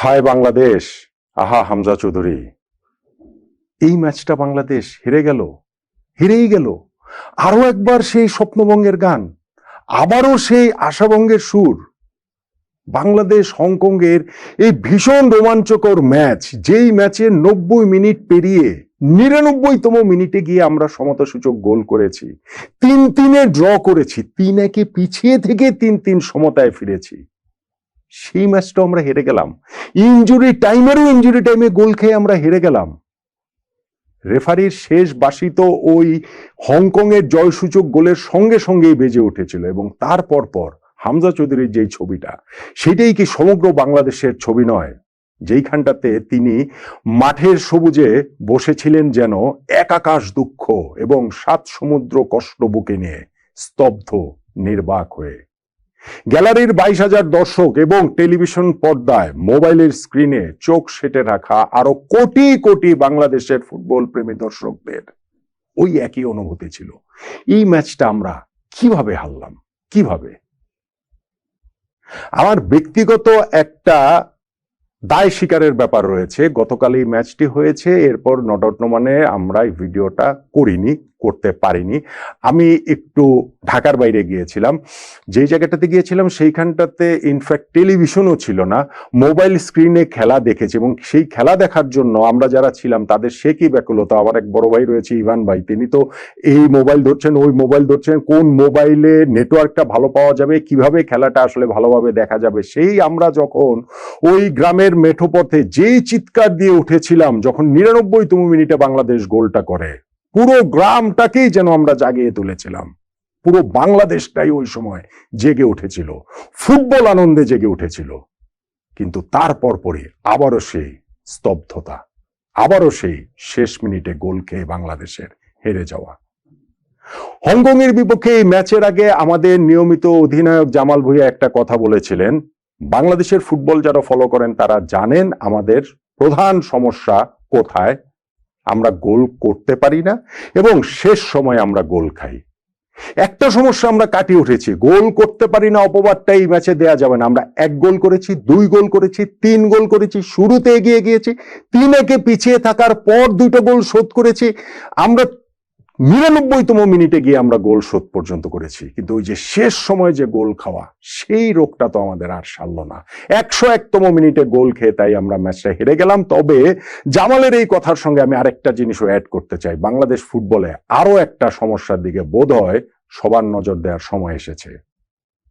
হায় বাংলাদেশ, আহা হামজা চৌধুরী। এই ম্যাচটা বাংলাদেশ হেরে গেল, হেরেই গেল। আরও একবার সেই স্বপ্নভঙ্গের গান আবারও সেই আশাভঙ্গের সুর। বাংলাদেশ হংকংয়ের এই ভীষণ রোমাঞ্চকর ম্যাচ, যেই ম্যাচে নব্বই মিনিট পেরিয়ে নিরানব্বইতম মিনিটে গিয়ে আমরা সমতাসূচক গোল করেছি। তিন তিনে ড্র করেছি, তিন একে পিছিয়ে থেকে তিন তিন সমতায় ফিরেছি। সেই ম্যাচটা আমরা হেরে গেলাম। ইঞ্জুরি টাইমেরও ইঞ্জুরি টাইমে গোল খেয়ে আমরা হেরে গেলাম। রেফারির শেষ বাসিত ওই হংকং এর জয়সূচক গোলের সঙ্গে সঙ্গেই বেজে উঠেছিল এবং তারপর পর হামজা চৌধুরীর যেই ছবিটা, সেটাই কি সমগ্র বাংলাদেশের ছবি নয়? যেইখানটাতে তিনি মাঠের সবুজে বসেছিলেন যেন এক আকাশ দুঃখ এবং সাত সমুদ্র কষ্ট বুকে নিয়ে স্তব্ধ, নির্বাক হয়ে। গ্যালারির বাইশ হাজার দর্শক এবং টেলিভিশন পর্দায় মোবাইলের স্ক্রিনে চোখ সেটে রাখা আরও কোটি কোটি বাংলাদেশের ফুটবল প্রেমী দর্শকদের। ওই একই অনুভূতি ছিল। এই ম্যাচটা আমরা কীভাবে হারলাম? কীভাবে? আমার ব্যক্তিগত একটা দায় স্বীকারের ব্যাপার রয়েছে। গতকাল এই ম্যাচটি হয়েছে, এরপর নটনমানে আমরা এই ভিডিওটা করিনি। করতে পারিনি। আমি একটু ঢাকার বাইরে গিয়েছিলাম। যেই জায়গাটাতে গিয়েছিলাম সেইখানটাতে ইনফ্যাক্ট টেলিভিশনও ছিল না। মোবাইল স্ক্রিনে খেলা দেখেছি এবং সেই খেলা দেখার জন্য আমরা যারা ছিলাম তাদের সে কি ব্যাকুলতা? আমার এক বড় ভাই রয়েছে, ইভান ভাই। তিনি তো এই মোবাইল ধরছেন, ওই মোবাইল ধরছেন, কোন মোবাইলে নেটওয়ার্কটা ভালো পাওয়া যাবে, কীভাবে খেলাটা আসলে ভালোভাবে দেখা যাবে? সেই আমরা যখন ওই গ্রামের মেঠো পথে যেই চিৎকার দিয়ে উঠেছিলাম, যখন নিরানব্বইতম মিনিটে বাংলাদেশ গোলটা করে পুরো গ্রামটাকেই যেন আমরা জাগিয়ে তুলেছিলাম। পুরো বাংলাদেশটাই ওই সময় জেগে উঠেছিল। ফুটবল আনন্দে জেগে উঠেছিল। কিন্তু তারপর পরে আবারও সেই স্তব্ধতা, আবারও সেই শেষ মিনিটে গোল খেয়ে বাংলাদেশের হেরে যাওয়া। হংকং এর বিপক্ষে এই ম্যাচের আগে আমাদের নিয়মিত অধিনায়ক জামাল ভুইয়া একটা কথা বলেছিলেন, বাংলাদেশের ফুটবল যারা ফলো করেন তারা জানেন আমাদের প্রধান সমস্যা কোথায়? আমরা গোল করতে পারি না এবং শেষ সময় আমরা গোল খাই। একটা সমস্যা আমরা কাটিয়ে উঠেছি, গোল করতে পারি না অপবাদটা এই ম্যাচে দেয়া যাবে না। আমরা এক গোল করেছি, দুই গোল করেছি, তিন গোল করেছি, শুরুতে এগিয়ে গিয়েছি, তিন একে পিছিয়ে থাকার পর দুটো গোল শোধ করেছি। আমরা নিরানব্বইতম মিনিটে গিয়ে আমরা গোল শোধ পর্যন্ত করেছি। কিন্তু ওই যে শেষ সময় যে গোল খাওয়া, সেই রোগটা তো আমাদের আর সারল না। একশো একতম মিনিটে গোল খেয়ে তাই আমরা ম্যাচটা হেরে গেলাম। তবে জামালের এই কথার সঙ্গে আমি আরেকটা জিনিসও অ্যাড করতে চাই। বাংলাদেশ ফুটবলে আরও একটা সমস্যার দিকে বোধ হয় সবার নজর দেওয়ার সময় এসেছে।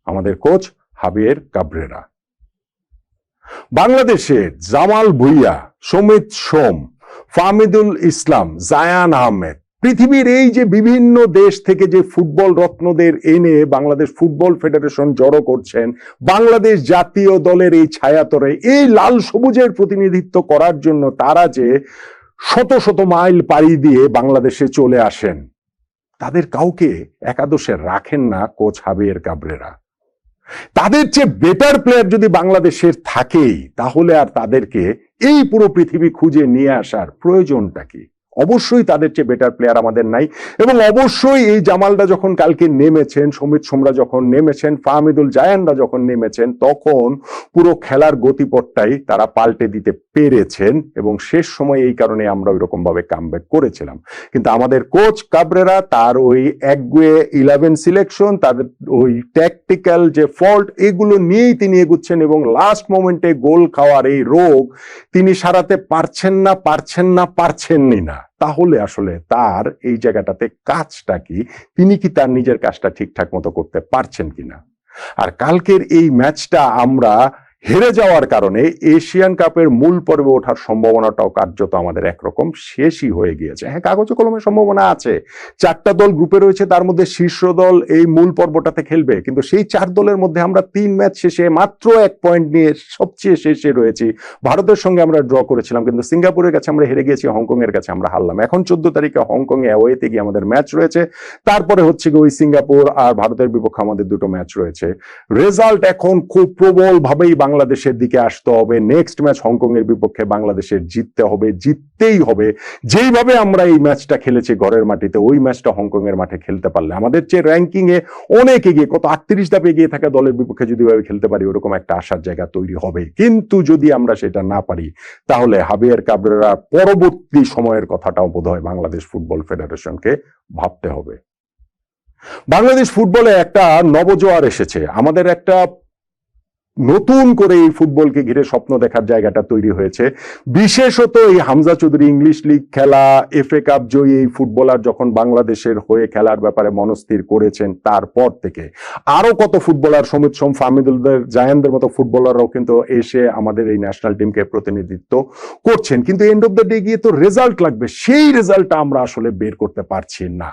আমাদের কোচ হাবিয়ের কাবরেরা। বাংলাদেশে জামাল ভুইয়া, সমিত সোম ফামিদুল ইসলাম, জায়ান আহমেদ পৃথিবীর এই যে বিভিন্ন দেশ থেকে যে ফুটবল রত্নদের এনে বাংলাদেশ ফুটবল ফেডারেশন জড়ো করছেন, বাংলাদেশ জাতীয় দলের এই ছায়াতরে, এই লাল সবুজের প্রতিনিধিত্ব করার জন্য তারা যে শত শত মাইল পাড়ি দিয়ে বাংলাদেশে চলে আসেন, তাদের কাউকে একাদশে রাখেন না কোচ হাবিয়ের কাবরেরা। তাদের চেয়ে বেটার প্লেয়ার যদি বাংলাদেশের থাকেই, তাহলে আর তাদেরকে এই পুরো পৃথিবী খুঁজে নিয়ে আসার প্রয়োজনটা কি? অবশ্যই তাদের চেয়ে বেটার প্লেয়ার আমাদের নাই। এবং অবশ্যই এই জামালরা যখন কালকে নেমেছেন, সমিত সোমরা যখন নেমেছেন, ফাহমিদুল জায়ানরা যখন নেমেছেন, তখন পুরো খেলার গতিপথটাই তারা পাল্টে দিতে পেরেছেন এবং শেষ সময় এই কারণে আমরা ওই রকম ভাবে কামব্যাক করেছিলাম। কিন্তু আমাদের কোচ কাবরেরা তার ওই একগুয়ে ইলেভেন সিলেকশন তাদের ওই ট্যাকটিক্যাল যে ফল্ট এগুলো নিয়েই তিনি এগুচ্ছেন এবং লাস্ট মোমেন্টে গোল খাওয়ার এই রোগ তিনি সারাতে পারছেন না পারছেন না, পারছেনই না। তাহলে আসলে তার এই জায়গাটাতে কাজটা কি? তিনি কি তার নিজের কাজটা ঠিকঠাক মতো করতে পারছেন কিনা? আর কালকের এই ম্যাচটা আমরা হেরে যাওয়ার কারণে এশিয়ান কাপের মূল পর্বে ওঠার সম্ভাবনাটাও কার্যত আমাদের একরকম শেষই হয়ে গিয়েছে। হ্যাঁ কাগজে কলমের সম্ভাবনা আছে। চারটা দল গ্রুপে রয়েছে, তার মধ্যে শীর্ষ দল এই মূল পর্বটাতে খেলবে। কিন্তু সেই চার দলের মধ্যে আমরা তিন ম্যাচ শেষে মাত্র এক পয়েন্ট নিয়ে সবচেয়ে শেষে রয়েছি। ভারতের সঙ্গে আমরা ড্র করেছিলাম, কিন্তু সিঙ্গাপুরের কাছে আমরা হেরে গিয়েছি হংকং এর কাছে আমরা হারলাম। এখন চোদ্দ তারিখে হংকং এ অ্যাওয়েতে গিয়ে আমাদের ম্যাচ রয়েছে। তারপরে হচ্ছে গিয়ে ওই সিঙ্গাপুর আর ভারতের বিপক্ষে আমাদের দুটো ম্যাচ রয়েছে। রেজাল্ট এখন খুব প্রবল ভাবেই বাংলাদেশের দিকে আসতে হবে। নেক্সট ম্যাচ হংকং এর বিপক্ষে বাংলাদেশের জিততে হবে, জিততেই হবে। যেইভাবে আমরা এই ম্যাচটা খেলেছি ঘরের মাটিতে, ওই ম্যাচটা হংকং এর মাঠে খেলতে পারলে। আমাদের যে র্যাঙ্কিং এ অনেক এগিয়ে, কত আটত্রিশ ধাপে এগিয়ে থাকা দলের বিপক্ষে যদি ভাবে খেলতে পারি, ওরকম একটা আশার জায়গা তৈরি হবে। কিন্তু যদি আমরা সেটা না পারি, তাহলে হাবিয়ার কাবরেরা পরবর্তী সময়ের কথাটাও বোধ হয় বাংলাদেশ ফুটবল ফেডারেশনকে ভাবতে হবে। বাংলাদেশ ফুটবলে একটা নবজোয়ার এসেছে। আমাদের একটা নতুন করে এই ফুটবলকে ঘিরে স্বপ্ন দেখার জায়গাটা তৈরি হয়েছে। বিশেষত এই হামজা চৌধুরী ইংলিশ লিগ খেলা এফ এ কাপ জয়ী এই ফুটবলার যখন বাংলাদেশের হয়ে খেলার ব্যাপারে মনস্থির করেছেন তারপর থেকে। আরও কত ফুটবলার, সমিত সোম ফামিদুলদের জায়ানদের মতো ফুটবলাররাও কিন্তু এসে আমাদের এই ন্যাশনাল টিমকে প্রতিনিধিত্ব করছেন। কিন্তু এন্ড অফ দ্য ডে গিয়ে তো রেজাল্ট লাগবে। সেই রেজাল্টটা আমরা আসলে বের করতে পারছি না।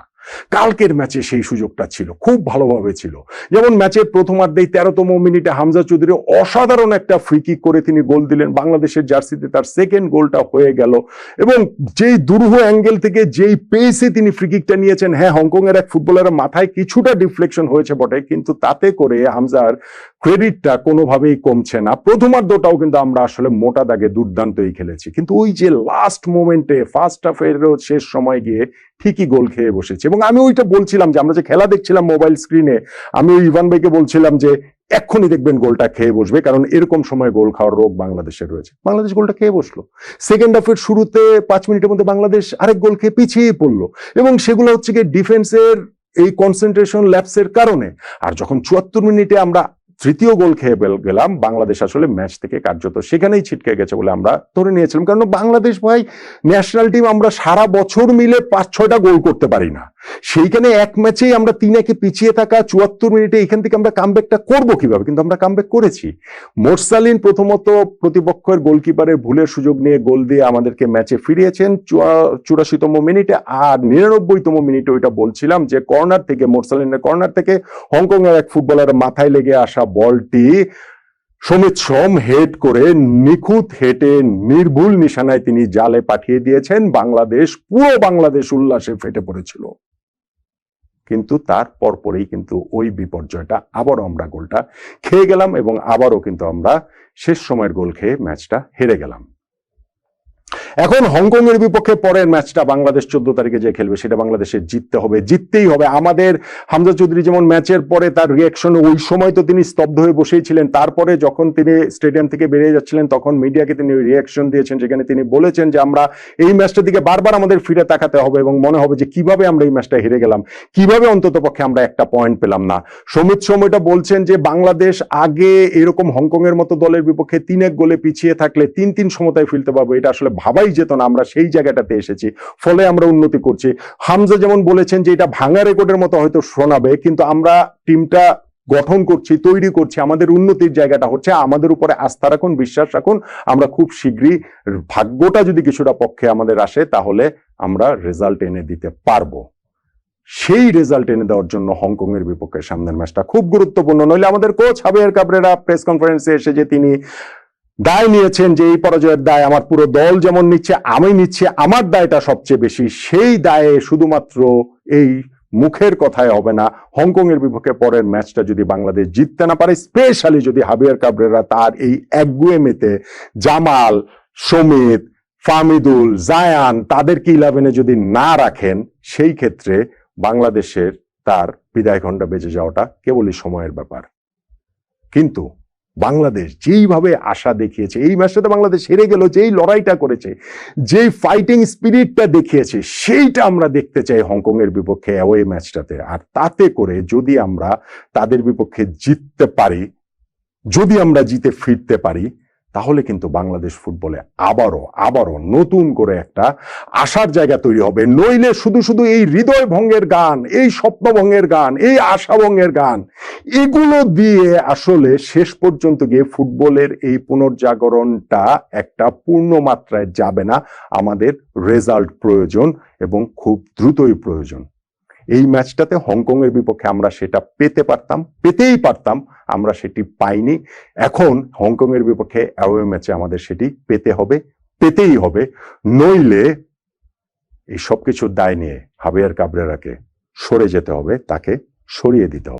কালকের ম্যাচে সেই সুযোগটা ছিল, খুব ভালোভাবে ছিল। যেমন ম্যাচের প্রথমার্ধেই তেরোতম মিনিটে হামজা চৌধুরী অসাধারণ একটা ফ্রি কিক করে তিনি গোল দিলেন। বাংলাদেশের জার্সিতে তার সেকেন্ড গোলটা হয়ে গেল এবং যেই দুরূহ অ্যাঙ্গেল থেকে যেই পেসে তিনি ফ্রি কিকটা নিয়েছেন হ্যাঁ হংকংয়ের এক ফুটবলারের মাথায় কিছুটা ডিফ্লেকশন হয়েছে বটে, কিন্তু তাতে করে হামজার ক্রেডিটটা কোনোভাবেই কমছে না। প্রথমার্ধটাও কিন্তু আমরা আসলে মোটা দাগে দুর্দান্তই খেলেছি। কিন্তু ওই যে লাস্ট মোমেন্টে ফার্স্ট হাফের শেষ সময় গিয়ে ঠিকই গোল খেয়ে বসেছে। এবং আমি ওইটা বলছিলাম যে আমরা যে খেলা দেখছিলাম মোবাইল স্ক্রিনে আমি ওই ইভান ভাইকে বলছিলাম যে এক্ষুনি দেখবেন গোলটা খেয়ে বসবে, কারণ এরকম সময় গোল খাওয়ার রোগ বাংলাদেশের রয়েছে। বাংলাদেশ গোলটা খেয়ে বসল। সেকেন্ড হাফের শুরুতে পাঁচ মিনিটের মধ্যে বাংলাদেশ আরেক গোল খেয়ে পিছিয়ে পড়ল। এবং সেগুলো হচ্ছে গিয়ে ডিফেন্সের এই কনসেন্ট্রেশন ল্যাপসের কারণে, আর যখন চুয়াত্তর মিনিটে আমরা তৃতীয় গোল খেয়ে গেলাম। বাংলাদেশ আসলে ম্যাচ থেকে কার্যত সেখানেই ছিটকে গেছে বলে আমরা ধরে নিয়েছিলাম। কারণ বাংলাদেশ ভাই ন্যাশনাল টিম আমরা সারা বছর মিলে পাঁচ, ছয়টা গোল করতে পারি না। সেইখানে এক ম্যাচেই আমরা তিন একে পিছিয়ে থাকা চুয়াত্তর মিনিটে এখান থেকে আমরা কামব্যাকটা করব কীভাবে? কিন্তু আমরা কামব্যাক করেছি। মোরসালিন প্রথমত প্রতিপক্ষের গোলকিপারের ভুলের সুযোগ নিয়ে গোল দিয়ে আমাদেরকে ম্যাচে ফিরিয়েছেন। চুরাশিতম মিনিটে আর নিরানব্বইতম মিনিটে ওইটা বলছিলাম যে কর্নার থেকে, মোরসালিনের কর্নার থেকে হংকং এর এক ফুটবলার মাথায় লেগে আসা বলটি সমিত সোম হেড করে নিখুঁত হেটে নির্ভুল নিশানায় তিনি জালে পাঠিয়ে দিয়েছেন। বাংলাদেশ, পুরো বাংলাদেশ উল্লাসে ফেটে পড়েছিল। কিন্তু তার পরপরেই কিন্তু ওই বিপর্যয়টা আবারও আমরা গোলটা খেয়ে গেলাম এবং আবারও কিন্তু আমরা শেষ সময়ের গোল খেয়ে ম্যাচটা হেরে গেলাম। এখন হংকং এর বিপক্ষে পরের ম্যাচটা বাংলাদেশ চোদ্দ তারিখে যে খেলবে, সেটা বাংলাদেশের জিততে হবে, জিততেই হবে। আমাদের হামজা চৌধুরী যেমন ম্যাচের পরে তার রিয়াকশন ওই সময় তো তিনি স্তব্ধ হয়ে বসেই ছিলেন তারপরে যখন তিনি স্টেডিয়াম থেকে বেরিয়ে যাচ্ছিলেন, তখন মিডিয়াকে তিনি রিয়াকশন দিয়েছেন, যেখানে তিনি বলেছেন যে আমরা এই ম্যাচটার দিকে বারবার আমাদের ফিরে তাকাতে হবে এবং মনে হবে যে কীভাবে আমরা এই ম্যাচটা হেরে গেলাম, কীভাবে অন্তত পক্ষে আমরা একটা পয়েন্ট পেলাম না। সমিত সময়টা বলছেন যে বাংলাদেশ আগে এরকম হংকং এর মতো দলের বিপক্ষে তিন এক গোলে পিছিয়ে থাকলে তিন তিন সমতায় ফেলতে পারব, এটা আসলে ভাবাই যেত না, আমরা সেই জায়গাটাতে এসেছি। ফলে আমরা উন্নতি করছি। হামজা যেমন বলেছেন যে, এটা ভাঙা রেকর্ডের মতো হয়তো শোনাবে, কিন্তু আমরা টিমটা গঠন করছি, তৈরি করছি, আমাদের উন্নতির জায়গাটা হচ্ছে আমাদের উপরে আস্থা রাখুন, বিশ্বাস রাখুন, আমরা খুব শীঘ্রই ভাগ্যটা যদি কিছুটা পক্ষে আমাদের আসে, তাহলে আমরা রেজাল্ট এনে দিতে পারব। সেই রেজাল্ট এনে দেওয়ার জন্য হংকং এর বিপক্ষে সামনের ম্যাচটা খুব গুরুত্বপূর্ণ। নইলে আমাদের কোচ হাবিয়ার কাবরেরা প্রেস কনফারেন্সে এসে যে তিনি দায় নিয়েছেন যে এই পরাজয়ের দায় আমার পুরো দল যেমন নিচ্ছে, আমি নিচ্ছে, আমার দায়টা সবচেয়ে বেশি। সেই দায়ে শুধুমাত্র এই মুখের কথায় হবে না হংকং এর বিপক্ষে পরের ম্যাচটা যদি বাংলাদেশ জিততে না পারে, স্পেশালি যদি হাবিয়ার কাবরেরা তার এই একগুয়েমেতে জামাল, সমিত, ফামিদুল, জায়ান তাদেরকে ইলেভেনে যদি না রাখেন, সেই ক্ষেত্রে বাংলাদেশের তার বিদায় ঘণ্টা বেজে যাওয়াটা কেবলই সময়ের ব্যাপার। কিন্তু বাংলাদেশ যেইভাবে আশা দেখিয়েছে, এই ম্যাচটাতে বাংলাদেশ হেরে গেল, যেই লড়াইটা করেছে, যেই ফাইটিং স্পিরিটটা দেখিয়েছে, সেইটা আমরা দেখতে চাই হংকং এর বিপক্ষে ওই ম্যাচটাতে আর তাতে করে যদি আমরা তাদের বিপক্ষে জিততে পারি, যদি আমরা জিতে ফিরতে পারি তাহলে কিন্তু বাংলাদেশ ফুটবলে আবারও আবারও নতুন করে একটা আশার জায়গা তৈরি হবে। নইলে শুধু শুধু এই হৃদয় ভঙ্গের গান, এই স্বপ্নভঙ্গের গান, এই আশাভঙ্গের গান, এগুলো দিয়ে আসলে শেষ পর্যন্ত গিয়ে ফুটবলের এই পুনর্জাগরণটা একটা পূর্ণ মাত্রায় যাবে না। আমাদের রেজাল্ট প্রয়োজন এবং খুব দ্রুতই প্রয়োজন। এই ম্যাচটাতে হংকংয়ের বিপক্ষে আমরা সেটা পেতে পারতাম, পেতেই পারতাম, আমরা সেটি পাইনি। এখন হংকংয়ের বিপক্ষে অ্যাওয়ে ম্যাচে আমাদের সেটি পেতে হবে, পেতেই হবে। নইলে এই সবকিছুর দায় নিয়ে হাবিয়ার কাবরেরাকে সরে যেতে হবে, তাকে সরিয়ে দিতে হবে।